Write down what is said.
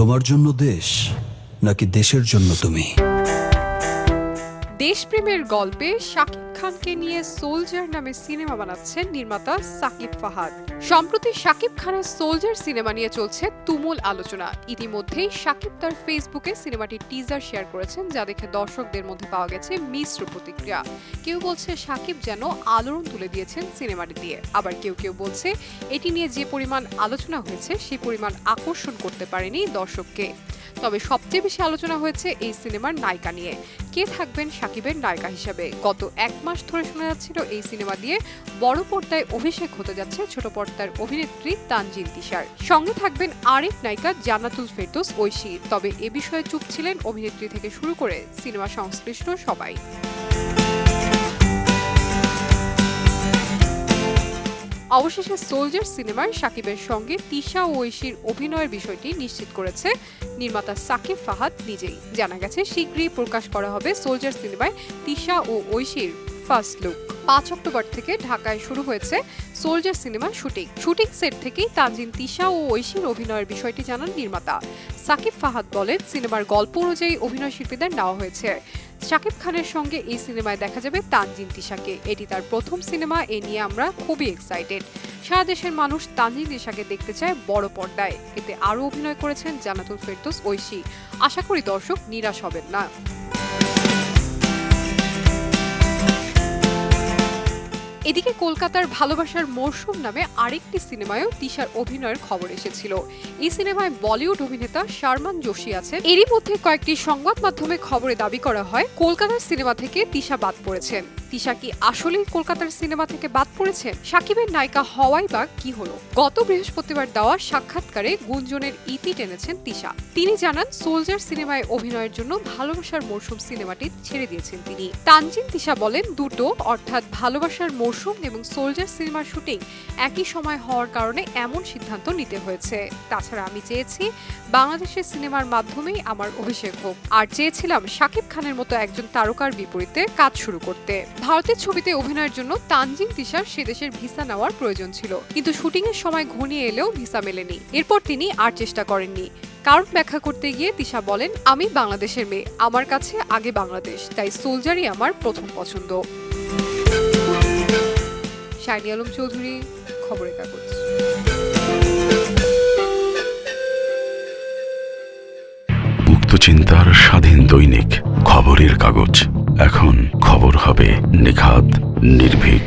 তোমার জন্য দেশ নাকি দেশের জন্য তুমি? দেশপ্রেমের গল্পে শাকিব খানকে নিয়ে সোলজার নামে সিনেমা বানাচ্ছেন নির্মাতা সাকিব ফাহাদ। সম্প্রতি শাকিব খানের সোলজার সিনেমা নিয়ে চলছে তুমুল আলোচনা। ইতিমধ্যেই শাকিব তার ফেসবুকে সিনেমাটির টিজার শেয়ার করেছেন, যা দেখে দর্শকদের মধ্যে পাওয়া গেছে মিশ্র প্রতিক্রিয়া। কেউ বলছে শাকিব যেন আলোড়ন তুলে দিয়েছেন সিনেমাটি দিয়ে। আবার কেউ কেউ বলছে এটি নিয়ে যে পরিমাণ আলোচনা হয়েছে সেই পরিমাণ আকর্ষণ করতে পারেনি দর্শককে। তবে সবচেয়ে বেশি আলোচনা হয়েছে এই সিনেমার নায়িকা নিয়ে। কে থাকবেন সাকিবের নায়িকা হিসেবে? গত এক মাস ধরে শোনা যাচ্ছিল এই সিনেমা দিয়ে বড় পর্দায় অভিষেক হতে যাচ্ছে ছোট পর্দার অভিনেত্রী তানজিন তিশার। সঙ্গে থাকবেন আরেক নায়িকা জানাতুল ফেরদোস ঐশী। তবে এ বিষয়ে চুপ ছিলেন অভিনেত্রী থেকে শুরু করে সিনেমা সংশ্লিষ্ট সবাই। অবশেষে সোলজার সিনেমায় সাকিবের সঙ্গে তিশা ও ঐশীর অভিনয়ের বিষয়টি নিশ্চিত করেছে নির্মাতা সাকিব ফাহাদ নিজেই। জানা গেছে, শীঘ্রই প্রকাশ করা হবে সোলজার সিনেমায় তিশা ও ঐশীর ফার্স্ট লুক। পাঁচ অক্টোবর থেকে ঢাকায় শুরু হয়েছে সোলজার সিনেমার শুটিং। শুটিং সেট থেকেই তানজিন তিশা ও ঐশীর অভিনয়ের বিষয়টি জানান নির্মাতা। সাকিব ফাহাদ বলেন, সিনেমার গল্প অনুযায়ী অভিনয় শিল্পীদের নেওয়া হয়েছে। শাকিব খানের সঙ্গে এই সিনেমায় দেখা যাবে তানজিন তিশাকে। এটি তার প্রথম সিনেমা, এ নিয়ে আমরা খুবই এক্সাইটেড সারা দেশের মানুষ তানজিন তিশাকে দেখতে চায় বড় পর্দায়। এতে আরও অভিনয় করেছেন জানাতুল ফেরদৌস ঐশী। আশা করি দর্শক নিরাশ হবেন না। এদিকে কলকাতার ভালোবাসার মরশুম নামে আরেকটি সিনেমায়ও তিশার অভিনয়ের খবর এসেছিল। এই সিনেমায় বলিউড অভিনেতা শারমান যোশী আছে। এরই মধ্যে কয়েকটি সংবাদ মাধ্যমে খবরে দাবি করা হয়, কলকাতার সিনেমা থেকে তিশা বাদ পড়েছেন। তিশা কি আসলেই কলকাতার সিনেমা থেকে বাদ পড়েছেন সাকিবের নায়িকা হওয়াই বা কি হলো? গত বৃহস্পতিবার দেওয়া সাক্ষাৎকারে গুঞ্জনের ইতি টেনেছেন তিশা। তিনি জানান, সোলজার সিনেমায় অভিনয়ের জন্য ভালোবাসার মরশুম সিনেমাটি ছেড়ে দিয়েছেন তিনি। তানজিন তিশা বলেন, দুটো, অর্থাৎ ভালোবাসার মরশুম এবং সোলজার সিনেমার শুটিং একই সময় হওয়ার কারণে এমন সিদ্ধান্ত নিতে হয়েছে। তাছাড়া আমি চেয়েছি বাংলাদেশের সিনেমার মাধ্যমেই আমার অভিষেক হোক। আর চেয়েছিলাম শাকিব খানের মতো একজন তারকার বিপরীতে কাজ শুরু করতে। ভারতের ছবিতে অভিনয়ের জন্য তানজিন তিশার সে দেশের ভিসা নেওয়ার প্রয়োজন ছিল। কিন্তু শুটিং এর সময় ঘনিয়ে এলেও ভিসা মেলেনি। এরপর তিনি আর চেষ্টা করেননি। কারণ ব্যাখ্যা করতে গিয়ে তিশা বলেন, আমি বাংলাদেশের মেয়ে। আমার কাছে আগে বাংলাদেশ। তাই সোলজারই আমার প্রথম পছন্দ। শাইনি আলম চৌধুরী, খবরের কাগজ। চিন্তার স্বাধীন দৈনিক খবরের কাগজ। এখন খবর হবে নিখাত, নির্ভীক